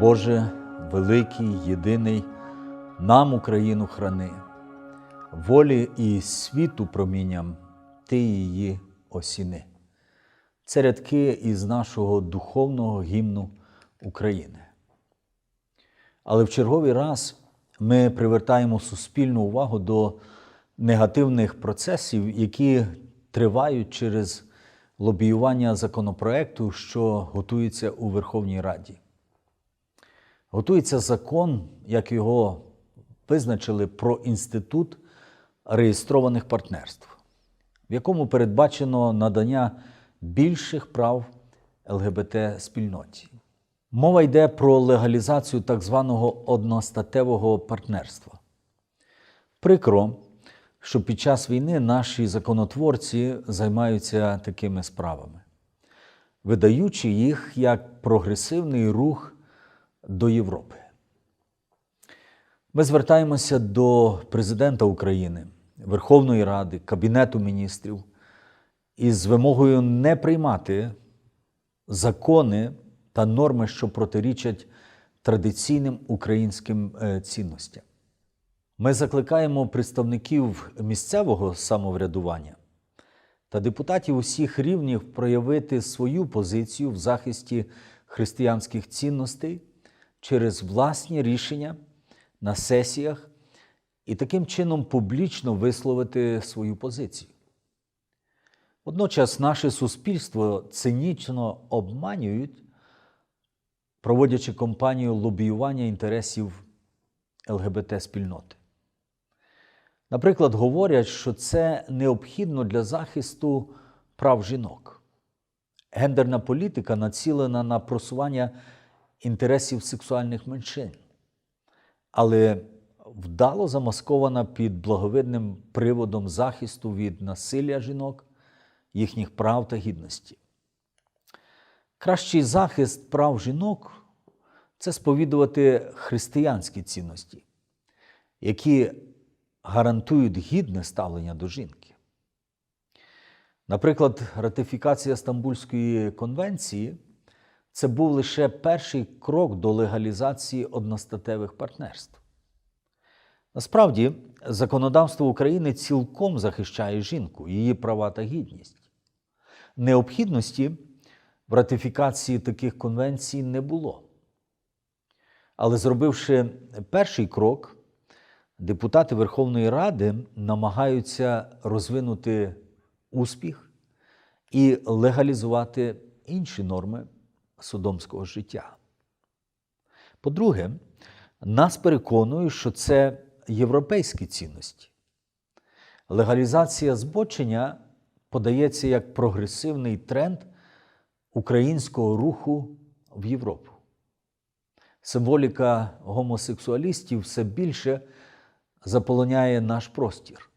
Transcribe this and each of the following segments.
Боже, великий, єдиний, нам Україну храни, волі і світу промінням Ти її осіни. Це рядки із нашого духовного гімну України. Але в черговий раз ми привертаємо суспільну увагу до негативних процесів, які тривають через лобіювання законопроекту, що готується у Верховній Раді. Готується закон, як його визначили, про інститут реєстрованих партнерств, в якому передбачено надання більших прав ЛГБТ-спільноті. Мова йде про легалізацію так званого одностатевого партнерства. Прикро, що під час війни наші законотворці займаються такими справами, видаючи їх як прогресивний рух до Європи. Ми звертаємося до Президента України, Верховної Ради, Кабінету міністрів із вимогою не приймати закони та норми, що протирічать традиційним українським е, цінностям. Ми закликаємо представників місцевого самоврядування та депутатів усіх рівнів проявити свою позицію в захисті християнських цінностей через власні рішення на сесіях і таким чином публічно висловити свою позицію. Водночас наше суспільство цинічно обманюють, проводячи кампанію лобіювання інтересів ЛГБТ-спільноти. Наприклад, говорять, що це необхідно для захисту прав жінок. Гендерна політика націлена на просування інтересів сексуальних меншин, але вдало замаскована під благовидним приводом захисту від насилля жінок, їхніх прав та гідності. Кращий захист прав жінок це сповідувати християнські цінності, які гарантують гідне ставлення до жінки. Наприклад, ратифікація Стамбульської конвенції це був лише перший крок до легалізації одностатевих партнерств. Насправді, законодавство України цілком захищає жінку, її права та гідність. Необхідності в ратифікації таких конвенцій не було. Але зробивши перший крок, депутати Верховної Ради намагаються розвинути успіх і легалізувати інші норми судомського життя. По-друге, нас переконує, що це європейські цінності. Легалізація збочення подається як прогресивний тренд українського руху в Європу. Символіка гомосексуалістів все більше заполоняє наш простір.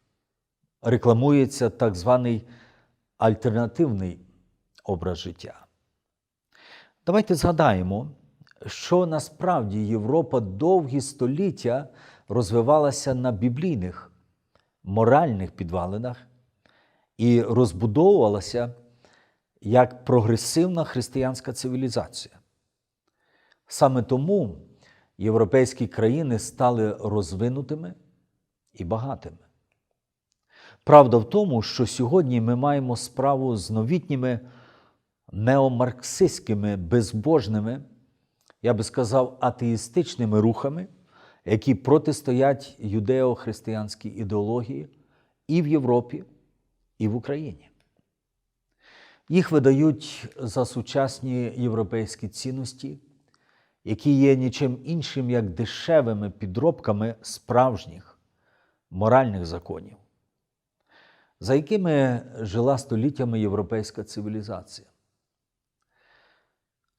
Рекламується так званий альтернативний образ життя. Давайте згадаємо, що насправді Європа довгі століття розвивалася на біблійних моральних підвалинах і розбудовувалася як прогресивна християнська цивілізація. Саме тому європейські країни стали розвинутими і багатими. Правда в тому, що сьогодні ми маємо справу з новітніми неомарксистськими, безбожними, я би сказав, атеїстичними рухами, які протистоять юдео-християнській ідеології і в Європі, і в Україні. Їх видають за сучасні європейські цінності, які є нічим іншим, як дешевими підробками справжніх моральних законів, за якими жила століттями європейська цивілізація.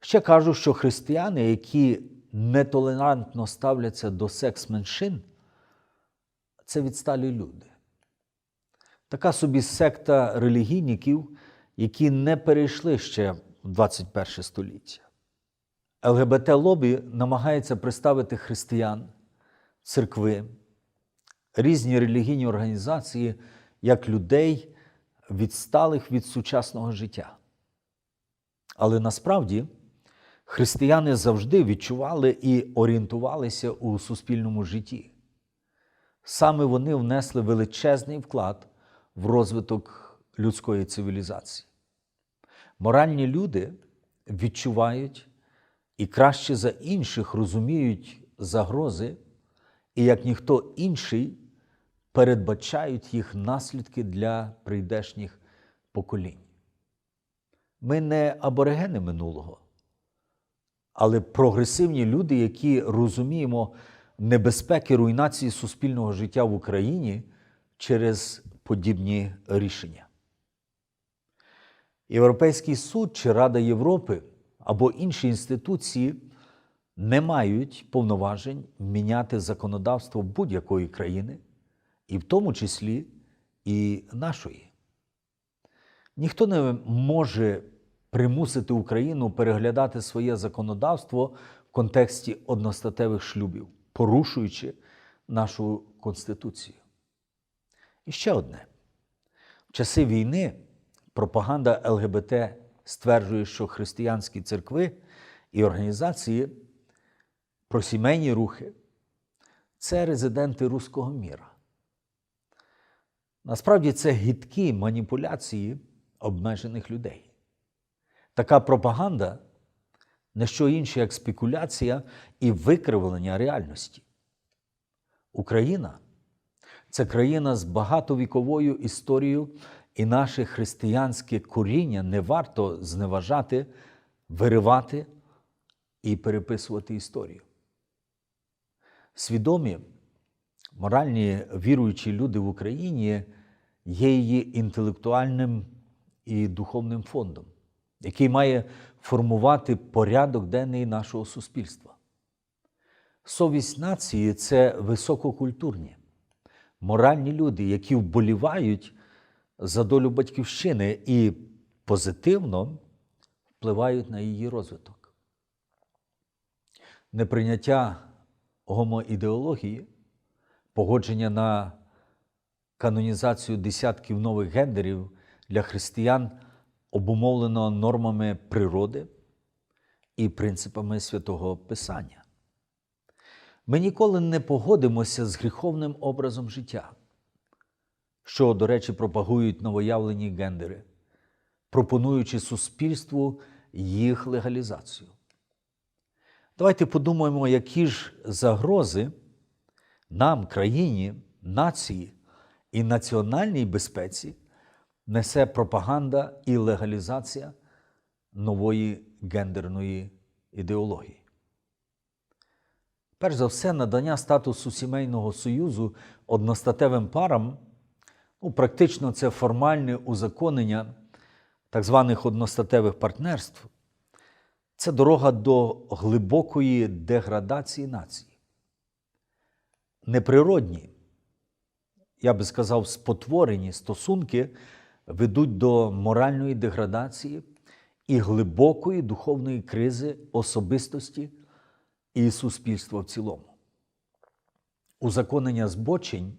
Ще кажу, що християни, які нетолерантно ставляться до секс-меншин, це відсталі люди. Така собі секта релігійників, які не перейшли ще в 21 століття. ЛГБТ-лобі намагається представити християн, церкви, різні релігійні організації як людей відсталих від сучасного життя. Але насправді християни завжди відчували і орієнтувалися у суспільному житті. Саме вони внесли величезний вклад в розвиток людської цивілізації. Моральні люди відчувають і краще за інших розуміють загрози, і як ніхто інший передбачають їх наслідки для прийдешніх поколінь. Ми не аборигени минулого, але прогресивні люди, які розуміємо небезпеки руйнації суспільного життя в Україні через подібні рішення. Європейський суд чи Рада Європи або інші інституції не мають повноважень міняти законодавство будь-якої країни, і в тому числі і нашої. Ніхто не може примусити Україну переглядати своє законодавство в контексті одностатевих шлюбів, порушуючи нашу Конституцію. І ще одне: в часи війни пропаганда ЛГБТ стверджує, що християнські церкви і організації про сімейні рухи це резиденти руського міра. Насправді це гідкі маніпуляції обмежених людей. Така пропаганда не що інше, як спекуляція і викривлення реальності. Україна це країна з багатовіковою історією, і наше християнське коріння не варто зневажати, виривати і переписувати історію. Свідомі, моральні віруючі люди в Україні є її інтелектуальним і духовним фондом, який має формувати порядок денний нашого суспільства. Совість нації це висококультурні, моральні люди, які вболівають за долю батьківщини і позитивно впливають на її розвиток. Неприйняття гомоідеології, погодження на канонізацію десятків нових гендерів для християн обумовлено нормами природи і принципами святого Писання. Ми ніколи не погодимося з гріховним образом життя, що, до речі, пропагують новоявлені гендери, пропонуючи суспільству їх легалізацію. Давайте подумаємо, які ж загрози нам, країні, нації і національній безпеці несе пропаганда і легалізація нової гендерної ідеології. Перш за все, надання статусу сімейного союзу одностатевим парам, ну, практично це формальне узаконення так званих одностатевих партнерств, це дорога до глибокої деградації нації. Неприродні, я би сказав, спотворені стосунки ведуть до моральної деградації і глибокої духовної кризи особистості і суспільства в цілому. Узаконення збочень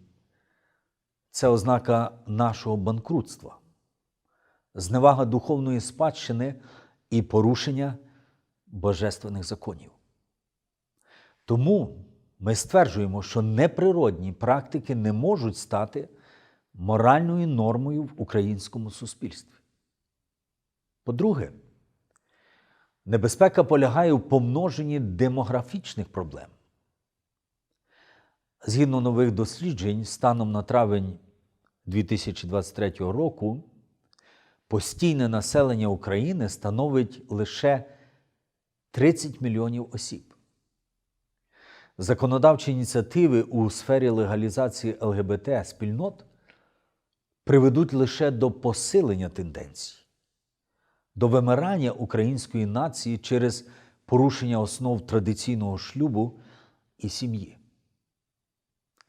це ознака нашого банкрутства, зневага духовної спадщини і порушення божественних законів. Тому ми стверджуємо, що неприродні практики не можуть стати моральною нормою в українському суспільстві. По-друге, небезпека полягає в помноженні демографічних проблем. Згідно нових досліджень, станом на травень 2023 року, постійне населення України становить лише 30 мільйонів осіб. Законодавчі ініціативи у сфері легалізації ЛГБТ спільнот приведуть лише до посилення тенденцій, до вимирання української нації через порушення основ традиційного шлюбу і сім'ї.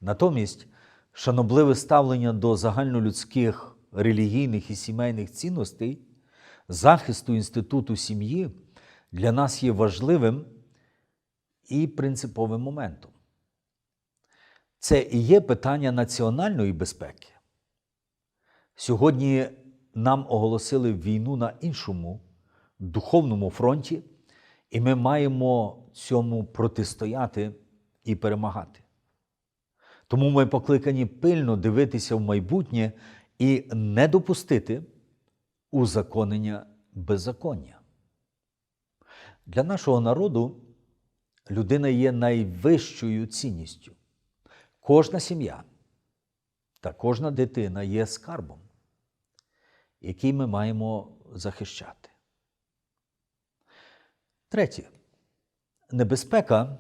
Натомість шанобливе ставлення до загальнолюдських релігійних і сімейних цінностей, захисту інституту сім'ї для нас є важливим і принциповим моментом. Це і є питання національної безпеки. Сьогодні нам оголосили війну на іншому духовному фронті, і ми маємо цьому протистояти і перемагати. Тому ми покликані пильно дивитися в майбутнє і не допустити узаконення беззаконня. Для нашого народу людина є найвищою цінністю. Кожна сім'я та кожна дитина є скарбом, який ми маємо захищати. Третє. Небезпека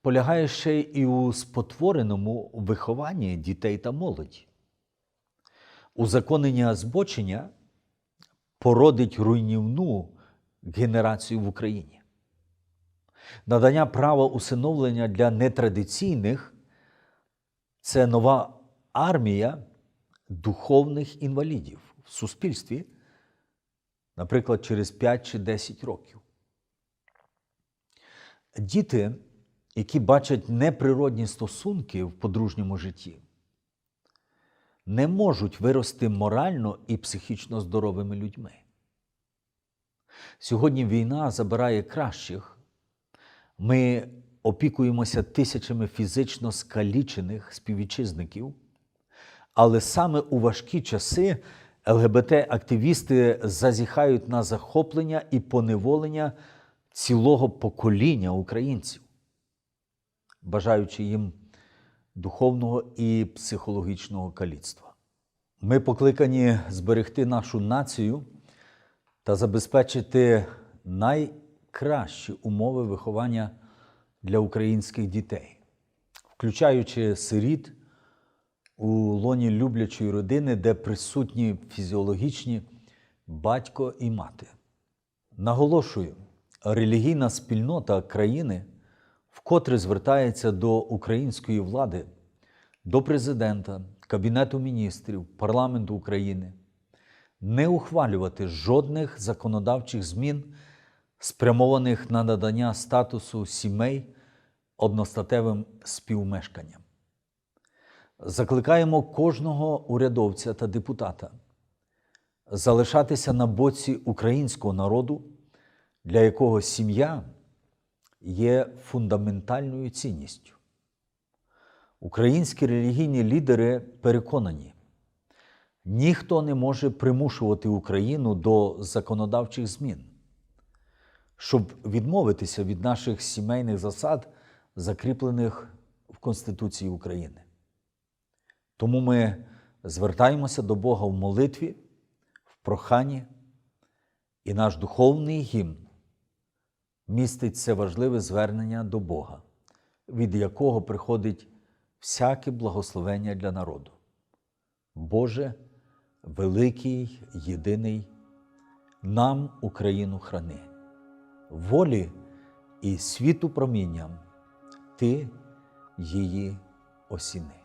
полягає ще і у спотвореному вихованні дітей та молоді. Узаконення збочення породить руйнівну генерацію в Україні. Надання права усиновлення для нетрадиційних це нова армія духовних інвалідів в суспільстві, наприклад, через 5 чи 10 років. Діти, які бачать неприродні стосунки в подружньому житті, не можуть вирости морально і психічно здоровими людьми. Сьогодні війна забирає кращих. Ми опікуємося тисячами фізично скалічених співвітчизників, але саме у важкі часи ЛГБТ-активісти зазіхають на захоплення і поневолення цілого покоління українців, бажаючи їм духовного і психологічного каліцтва. Ми покликані зберегти нашу націю та забезпечити найкращі умови виховання для українських дітей, включаючи сиріт у лоні люблячої родини, де присутні фізіологічні батько і мати. Наголошую, релігійна спільнота країни вкотре звертається до української влади, до президента, Кабінету міністрів, парламенту України не ухвалювати жодних законодавчих змін, спрямованих на надання статусу сімей одностатевим співмешканням. Закликаємо кожного урядовця та депутата залишатися на боці українського народу, для якого сім'я є фундаментальною цінністю. Українські релігійні лідери переконані, ніхто не може примушувати Україну до законодавчих змін, щоб відмовитися від наших сімейних засад, закріплених в Конституції України. Тому ми звертаємося до Бога в молитві, в проханні, і наш духовний гімн містить це важливе звернення до Бога, від якого приходить всяке благословення для народу. Боже, великий, єдиний, нам Україну храни, волі і світу промінням, Ти її осіни.